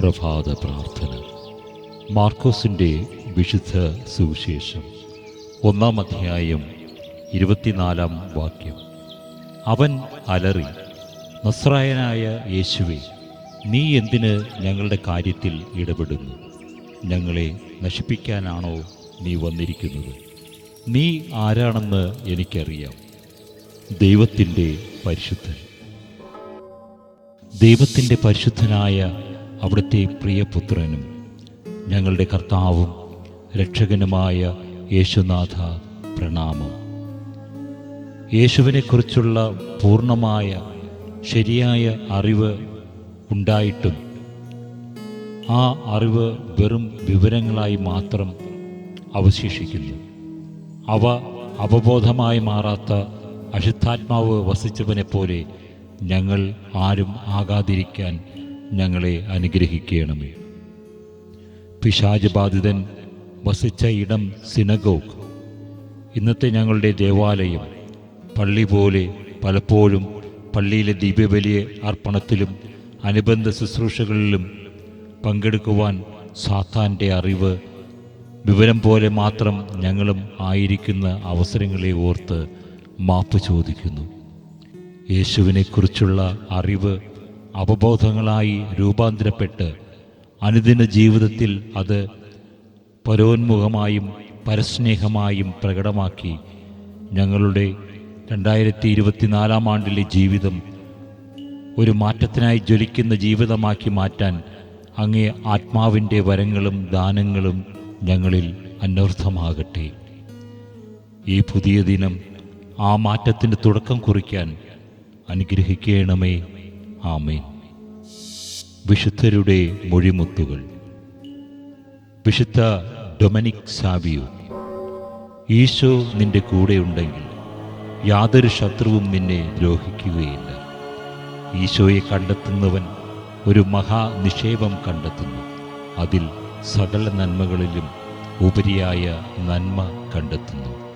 പ്രഭാത പ്രാർത്ഥന. മാർക്കോസിന്റെ വിശുദ്ധ സുവിശേഷം ഒന്നാം അധ്യായം ഇരുപത്തിനാലാം വാക്യം. അവൻ അലറി നസ്രായനായ യേശുവെ നീ എന്തിന് ഞങ്ങളുടെ കാര്യത്തിൽ ഇടപെടുന്നു? ഞങ്ങളെ നശിപ്പിക്കാനാണോ നീ വന്നിരിക്കുന്നത്? നീ ആരാണെന്ന് എനിക്കറിയാം. ദൈവത്തിന്റെ പരിശുദ്ധൻ. ദൈവത്തിന്റെ പരിശുദ്ധനായ അവിടുത്തെ പ്രിയപുത്രനും ഞങ്ങളുടെ കർത്താവും രക്ഷകനുമായ യേശുനാഥ പ്രണാമം. യേശുവിനെക്കുറിച്ചുള്ള പൂർണമായ ശരിയായ അറിവ് ഉണ്ടായിട്ടും ആ അറിവ് വെറും വിവരങ്ങളായി മാത്രം അവശേഷിക്കുന്നു. അവ അവബോധമായി മാറാത്ത അശുദ്ധാത്മാവ് വസിച്ചവനെ പോലെ ഞങ്ങൾ ആരും ആകാതിരിക്കാൻ ഞങ്ങളെ അനുഗ്രഹിക്കണമേ. പിശാജ് ബാധിതൻ വസിച്ച ഇടം സിനഗോഗ്. ഇന്നത്തെ ഞങ്ങളുടെ ദേവാലയം പള്ളി പോലെ പലപ്പോഴും പള്ളിയിലെ ദീപബലിയെ അർപ്പണത്തിലും അനുബന്ധ ശുശ്രൂഷകളിലും പങ്കെടുക്കുവാൻ സാത്താന്റെ അറിവ് വിവരം പോലെ മാത്രം ഞങ്ങളും ആയിരിക്കുന്ന അവസരങ്ങളെ ഓർത്ത് മാപ്പ് ചോദിക്കുന്നു. യേശുവിനെക്കുറിച്ചുള്ള അറിവ് അവബോധങ്ങളായി രൂപാന്തരപ്പെട്ട് അനുദിന ജീവിതത്തിൽ അത് പരോന്മുഖമായും പരസ്നേഹമായും പ്രകടമാക്കി ഞങ്ങളുടെ രണ്ടായിരത്തി ഇരുപത്തിനാലാം ആണ്ടിലെ ജീവിതം ഒരു മാറ്റത്തിനായി ജ്വലിക്കുന്ന ജീവിതമാക്കി മാറ്റാൻ അങ്ങേ ആത്മാവിന്റെ വരങ്ങളും ദാനങ്ങളും ഞങ്ങളിൽ അന്വർത്ഥമാകട്ടെ. ഈ പുതിയ ദിനം ആ മാറ്റത്തിന്റെ തുടക്കം കുറിക്കാൻ അനുഗ്രഹിക്കണമേ. ആമേൻ. വിശുദ്ധരുടെ മൊഴിമുത്തുകൾ. വിശുദ്ധ ഡൊമനിക് സാവിയോ ഈശോ നിന്റെ കൂടെയുണ്ടെങ്കിൽ യാതൊരു ശത്രുവും നിന്നെ ദ്രോഹിക്കുകയില്ല. ഈശോയെ കണ്ടെത്തുന്നവൻ ഒരു മഹാനിക്ഷേപം കണ്ടെത്തുന്നു. അതിൽ സകല നന്മകളിലും ഉപരിയായ നന്മ കണ്ടെത്തുന്നു.